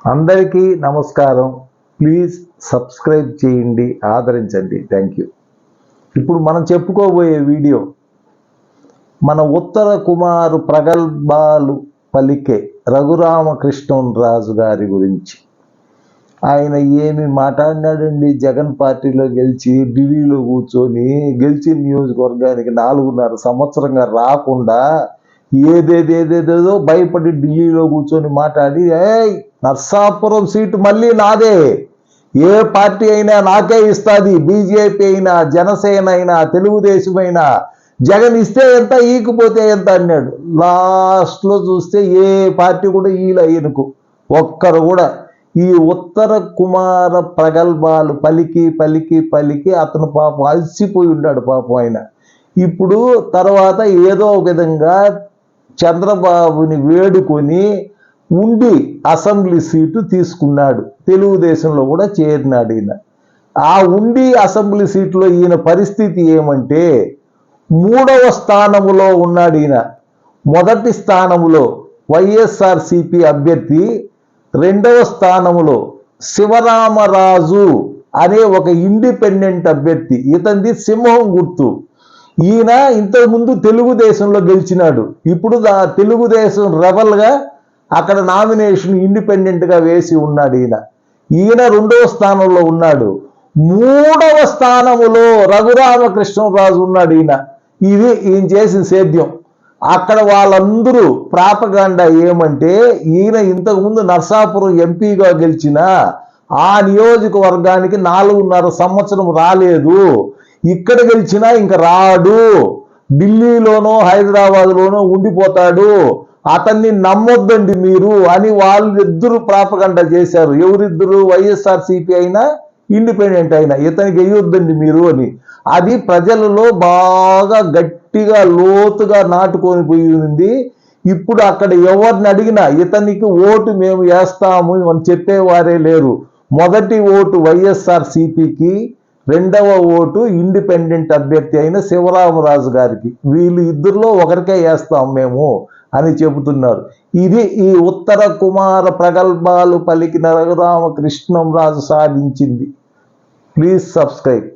అందరికీ నమస్కారం. Please subscribe చేయండి ఆదరించండి. Thank you. ఇప్పుడు మనం చెప్పుకోబోయే వీడియో మన ఉత్తర కుమారు ప్రగల్భాలు పలికే రఘురామకృష్ణం రాజు గారి గురించి. ఆయన ఏమి మాట్లాడినాడండి? జగన్ పార్టీలో గెలిచి ఢిల్లీలో కూర్చొని గెలిచిన నియోజకవర్గానికి నాలుగున్నర సంవత్సరంగా రాకుండా ఏదేదేదేదేదో భయపడి ఢిల్లీలో కూర్చొని మాట్లాడి ఏయ్! నర్సాపురం సీటు మళ్ళీ నాదే. ఏ పార్టీ అయినా నాకే ఇస్తుంది. బీజేపీ అయినా జనసేన అయినా తెలుగుదేశం అయినా. జగన్ ఇస్తే ఎంత ఈకపోతే ఎంత అన్నాడు. లాస్ట్లో చూస్తే ఏ పార్టీ కూడా ఈలు ఈయనకు ఒక్కరు కూడా. ఈ ఉత్తర కుమార ప్రగల్భాలు పలికి పలికి పలికి అతను పాపం అలసిపోయి ఉన్నాడు పాపం ఆయన. ఇప్పుడు తర్వాత ఏదో ఒక విధంగా చంద్రబాబుని వేడుకొని ఉండి అసెంబ్లీ సీటు తీసుకున్నాడు. తెలుగుదేశంలో కూడా చేరినాడు ఈయన. ఆ ఉండి అసెంబ్లీ సీట్లో ఈయన పరిస్థితి ఏమంటే మూడవ స్థానములో ఉన్నాడు ఈయన. మొదటి స్థానములో వైఎస్ఆర్సిపి అభ్యర్థి రెండవ స్థానములో శివరామరాజు అనే ఒక ఇండిపెండెంట్ అభ్యర్థి ఇతనిది సింహం గుర్తు. ఈయన ఇంతకుముందు తెలుగుదేశంలో గెలిచినాడు. ఇప్పుడు దా- తెలుగుదేశం రెబల్గా అక్కడ నామినేషన్ ఇండిపెండెంట్గా వేసి ఉన్నాడు ఈయన. ఈయన రెండవ స్థానంలో ఉన్నాడు. మూడవ స్థానములో రఘురామకృష్ణరాజు ఉన్నాడు ఈయన. ఇది ఈయన చేసిన సేద్యం. అక్కడ వాళ్ళందరూ ప్రాపగాండ ఏమంటే ఈయన ఇంతకుముందు నర్సాపురం ఎంపీగా గెలిచిన ఆ నియోజకవర్గానికి నాలుగున్నర సంవత్సరం రాలేదు. ఇక్కడ గెలిచినా ఇంక రాడు. ఢిల్లీలోనో హైదరాబాద్లోనో ఉండిపోతాడు. అతన్ని నమ్మొద్దండి మీరు అని వాళ్ళిద్దరు ప్రాపగండ చేశారు. ఎవరిద్దరు వైఎస్ఆర్ సిపి అయినా ఇండిపెండెంట్ అయినా ఇతనికి వేయొద్దండి మీరు అని. అది ప్రజలలో బాగా గట్టిగా లోతుగా నాటుకొని పోయింది. ఇప్పుడు అక్కడ ఎవరిని అడిగినా ఇతనికి ఓటు మేము వేస్తాము అని చెప్పేవారే లేరు. మొదటి ఓటు వైఎస్ఆర్ సిపికి రెండవ ఓటు ఇండిపెండెంట్ అభ్యర్థి అయిన శివరామరాజు గారికి. వీళ్ళు ఇద్దరిలో ఒకరికే వేస్తాం మేము. అని చెబుతున్నారు. ఇది ఈ ఉత్తర కుమార ప్రగల్భాలు పలికిన రఘురామకృష్ణం రాజు సాధించింది. Please subscribe